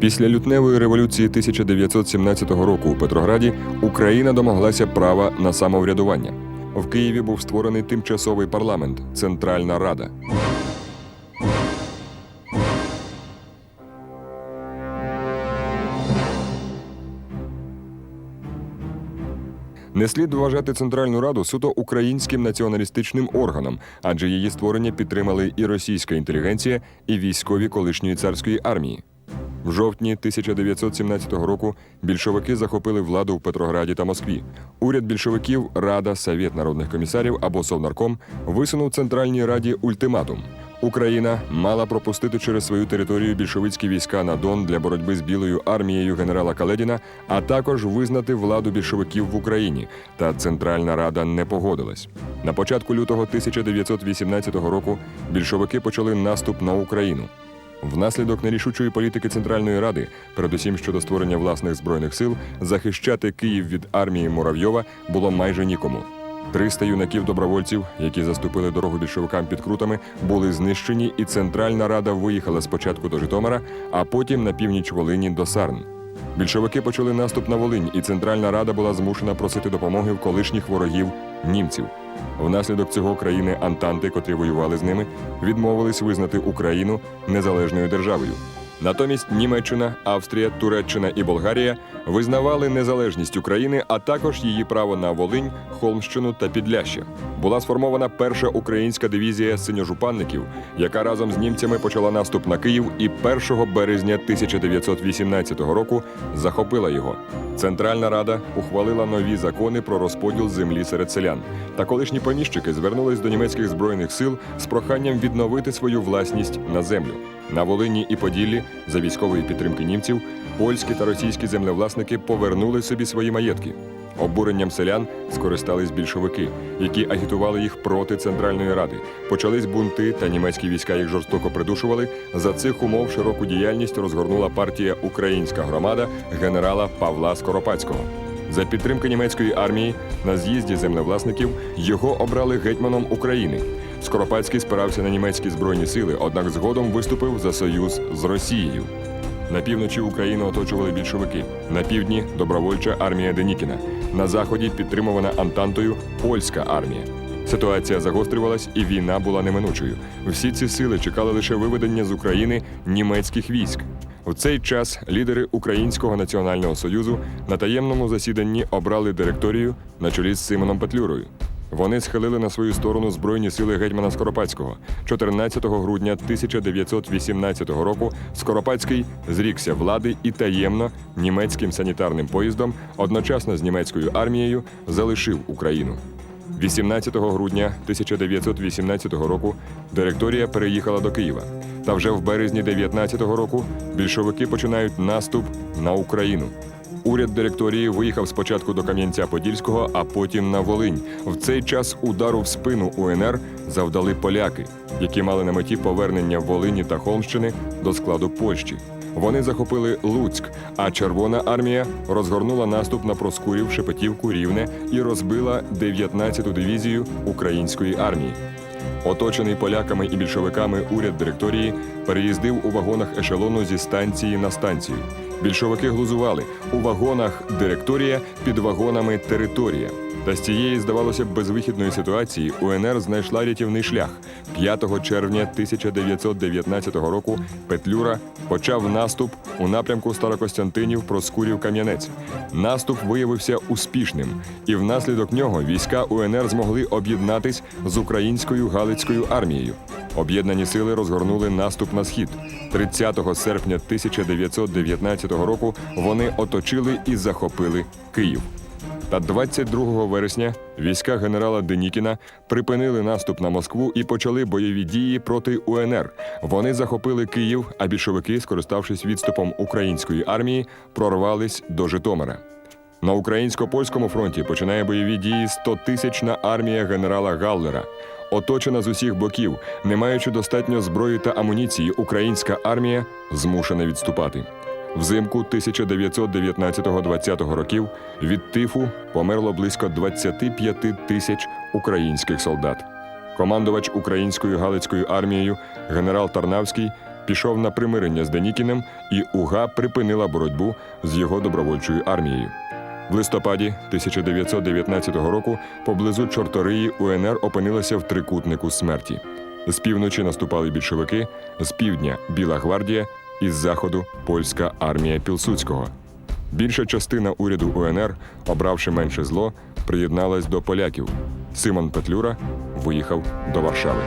Після лютневої революції 1917 року у Петрограді Україна домоглася права на самоврядування. В Києві був створений тимчасовий парламент Центральна Рада. Не слід вважати Центральну Раду суто українським націоналістичним органом, адже її створення підтримали і російська інтелігенція, і військові колишньої царської армії. В жовтні 1917 року більшовики захопили владу в Петрограді та Москві. Уряд більшовиків, Рада, Совєт народних комісарів або Совнарком висунув Центральній Раді ультиматум. Україна мала пропустити через свою територію більшовицькі війська на Дон для боротьби з білою армією генерала Каледіна, а також визнати владу більшовиків в Україні. Та Центральна Рада не погодилась. На початку лютого 1918 року більшовики почали наступ на Україну. Внаслідок нерішучої політики Центральної Ради, передусім щодо створення власних збройних сил, захищати Київ від армії Муравйова було майже нікому. 300 юнаків-добровольців, які заступили дорогу більшовикам під крутами, були знищені, і Центральна Рада виїхала спочатку до Житомира, а потім на північ Волині до Сарн. Більшовики почали наступ на Волинь, і Центральна Рада була змушена просити допомоги в колишніх ворогів німців. Внаслідок цього країни Антанти, котрі воювали з ними, відмовились визнати Україну незалежною державою. Натомість Німеччина, Австрія, Туреччина і Болгарія визнавали незалежність України, а також її право на Волинь, Холмщину та Підляща. Була сформована перша українська дивізія синьожупанників, яка разом з німцями почала наступ на Київ і 1 березня 1918 року захопила його. Центральна Рада ухвалила нові закони про розподіл землі серед селян. Та колишні поміщики звернулись до німецьких збройних сил з проханням відновити свою власність на землю. На Волині і Поділлі за військової підтримки німців польські та російські землевласники повернули собі свої маєтки. Обуренням селян скористались більшовики, які агітували їх проти Центральної Ради. Почались бунти, та німецькі війська їх жорстоко придушували. За цих умов широку діяльність розгорнула партія Українська громада генерала Павла Скоропадського. За підтримки німецької армії на з'їзді землевласників його обрали гетьманом України. Скоропадський спирався на німецькі збройні сили, однак згодом виступив за союз з Росією. На півночі Україну оточували більшовики, на півдні добровольча армія Денікіна, на заході підтримувана Антантою польська армія. Ситуація загострювалась, і війна була неминучою. Всі ці сили чекали лише виведення з України німецьких військ. У цей час лідери Українського національного союзу на таємному засіданні обрали директорію на чолі з Симоном Петлюрою. Вони схилили на свою сторону збройні сили гетьмана Скоропадського. 14 грудня 1918 року Скоропадський зрікся влади і таємно німецьким санітарним поїздом, одночасно з німецькою армією, залишив Україну. 18 грудня 1918 року директорія переїхала до Києва. Та вже в березні 19-го року більшовики починають наступ на Україну. Уряд директорії виїхав спочатку до Кам'янця-Подільського, а потім на Волинь. В цей час удару в спину УНР завдали поляки, які мали на меті повернення Волині та Холмщини до складу Польщі. Вони захопили Луцьк, а Червона армія розгорнула наступ на Проскурів, Шепетівку, Рівне і розбила 19-ту дивізію української армії. Оточений поляками і більшовиками уряд директорії переїздив у вагонах ешелону зі станції на станцію. Більшовики глузували у вагонах директорія, під вагонами територія. Та з цієї, здавалося б, безвихідної ситуації УНР знайшла рятівний шлях. 5 червня 1919 року Петлюра почав наступ у напрямку Старокостянтинів Проскурів Кам'янець. Наступ виявився успішним, і внаслідок нього війська УНР змогли об'єднатись з українською Галицькою армією. Об'єднані сили розгорнули наступ на схід. 30 серпня 1919 року вони оточили і захопили Київ. Та 22 вересня війська генерала Денікіна припинили наступ на Москву і почали бойові дії проти УНР. Вони захопили Київ, а більшовики, скориставшись відступом української армії, прорвались до Житомира. На українсько-польському фронті починає бойові дії 100-тисячна армія генерала Галлера. Оточена з усіх боків, не маючи достатньо зброї та амуніції, українська армія змушена відступати. Взимку 1919-20 років від тифу померло близько 25 тисяч українських солдат. Командувач українською Галицькою армією генерал Тарнавський пішов на примирення з Денікіним, і УГА припинила боротьбу з його добровольчою армією. В листопаді 1919 року поблизу Чорториї УНР опинилася в трикутнику смерті. З півночі наступали більшовики, з півдня Біла гвардія, із заходу польська армія Пілсудського. Більша частина уряду УНР, обравши менше зло, приєдналась до поляків. Симон Петлюра виїхав до Варшави.